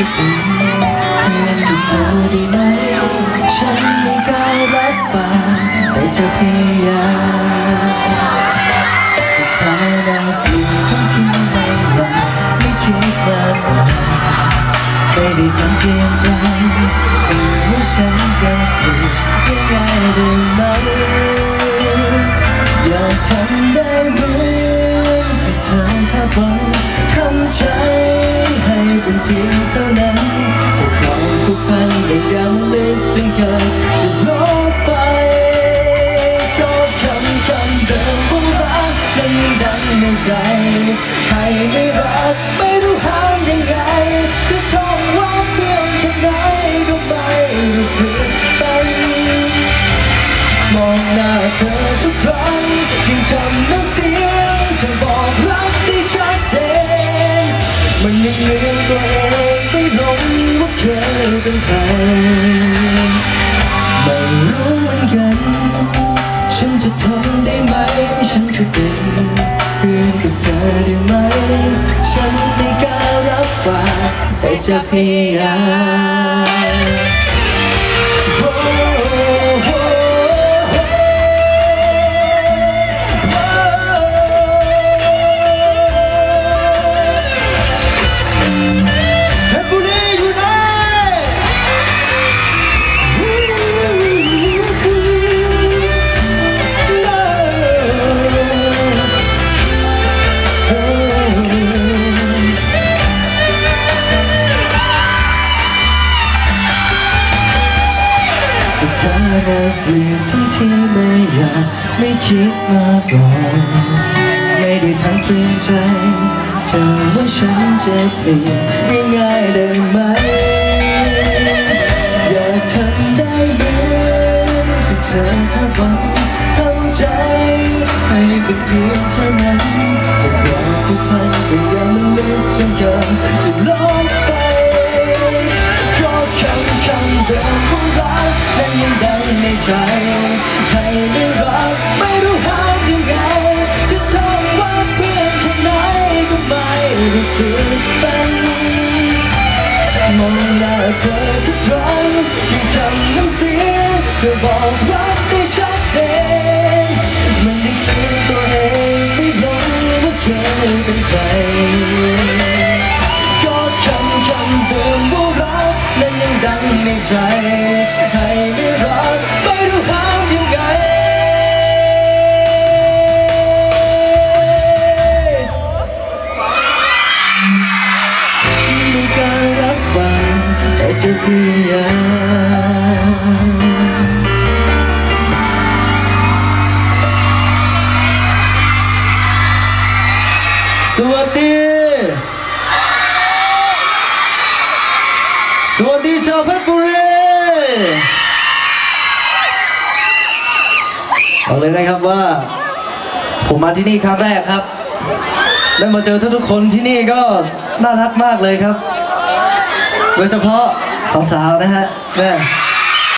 จะเป็นเพียงกับเธอได้ไหม ฉันไม่กล้ารับปากแต่จะพยายามสุดท้ายเราดูทั้งที่ไม่หวังไม่คิดมากกว่าไม่ได้ทำเพียงใจถึงว่าฉันจะเปลี่ยนยังไงได้ไหมอยากทำได้เหมือนที่เธอคาดหวัง ฝันได้ยังลึกจนเกินจะลบไป ก็คำคำเดิมว่ารักยังดังในใจ ใครไม่รักไม่รู้ห้ามยังไง จะท่องว่าเพื่อนแค่ไหนก็ไม่รู้สึกไปมองหน้าเธอทุกครั้งยังจำน้ำเสียงเธอบอกรัก เป็นใครไม่รู้เหมือนกัน ฉันจะทำได้ไหม ฉันจะเป็นเพื่อนกับเธอได้ไหม ฉันไม่กล้ารับปากแต่จะพยายาม ถ้าเราเปลี่ยนทั้งที่ไม่อยากไม่คิดมาก่อนไม่ได้ทันเตรียมใจเธอว่าฉันจะเปลี่ยนง่ายๆได้ไหมอยากทำได้เหมือนที่เธอคาดหวังทำใจให้เป็นเพียงเท่านั้นแต่ความผูกพันก็ยังมันลึกจนเกินจะลบไป คำคำเดิมของรักนั้นยังดังในใจ ให้ไม่รักไม่รู้หายังไง จะทำว่าเพื่อนแค่ไหนก็ไม่รู้สึกเป็นมองหน้าเธอทุกครั้งยังจำน้ำเสียงเธอบอกรัก แต่จะพยายามสวัสดี สวัสดีชาวเพชรบุรีบอกเลยนะครับว่า ผมมาที่นี่ครั้งแรกครับ ได้มาเจอทุกๆคนที่นี่ก็น่ารักมากเลยครับ โดยเฉพาะ สาวๆนะฮะแม่